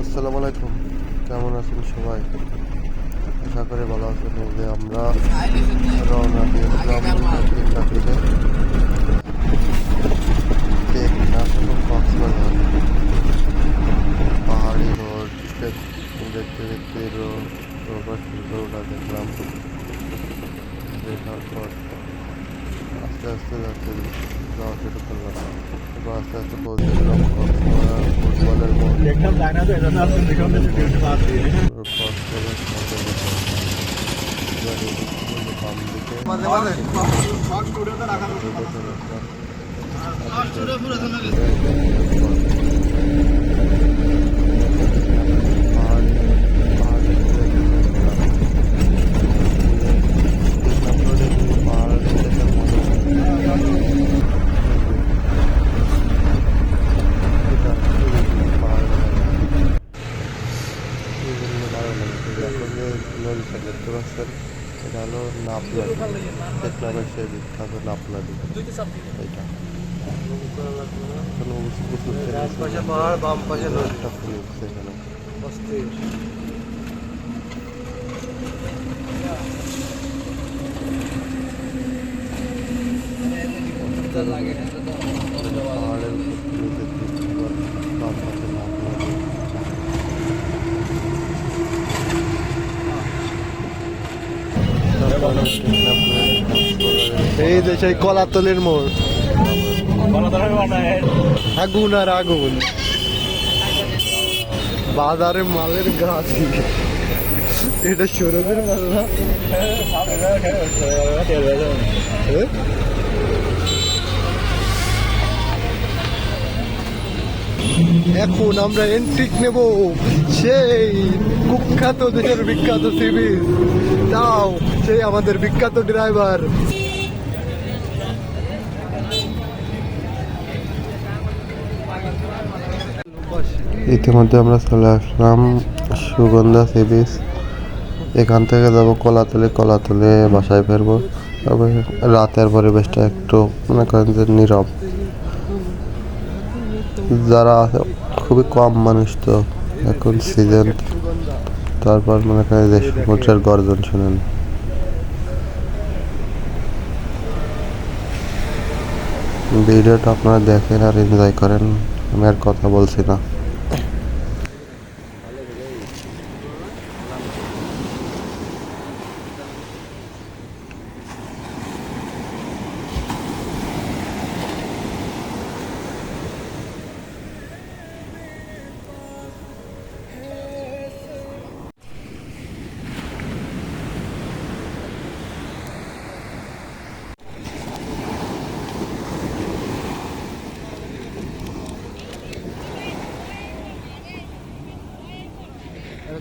আসসালামু আলাইকুম। কেমন আছেন সবাই? আশা করি ভালো আছেন। যে আমরা রওনা দিয়েছিলাম কক্সবাজার। পাহাড়ি রোড দেখতে দেখতে রোড দেখলাম। দেখার পর আস্তে আস্তে যাচ্ছে যাওয়া শুরু করলাম এবার আস্তে আস্তে পৌঁছে ফুটবলের মধ্যে। দেখলাম নদী একটা ফুল উঠছে এখানে অস্থির পাহাড়ের এই যে সেই কলাতলির মোড়। আগুন আর আগুন। বাজারে মালের গাছ। এটা সৌরভের মাল না? এখন আমরা এন্ট্রিক নেব। সেই কুখ্যাত দেশের বিখ্যাত সি তাও সেই আমাদের বিখ্যাত ড্রাইভার। ইতিমধ্যে আমরা চলে আসলাম সুগন্ধা সি বিচ এখান থেকে যাব কলাতলি। কলাতলে বাসায় ফিরবো। তবে রাতের পরিবেশটা একটু মনে করেন যে নীরব। যারা আছে, খুবই কম মানুষ তো। এখন সিজন। তারপর মনে করেন যে সমুদ্রের গর্জন শুনেন। ভিডিওটা আপনারা দেখেন আর এনজয় করেন। আমি আর কথা বলছি না।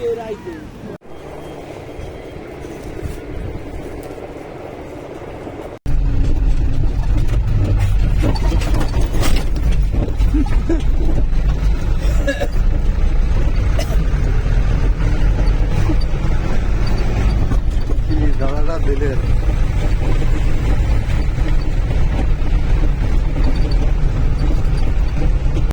where I go. Dalardan deli.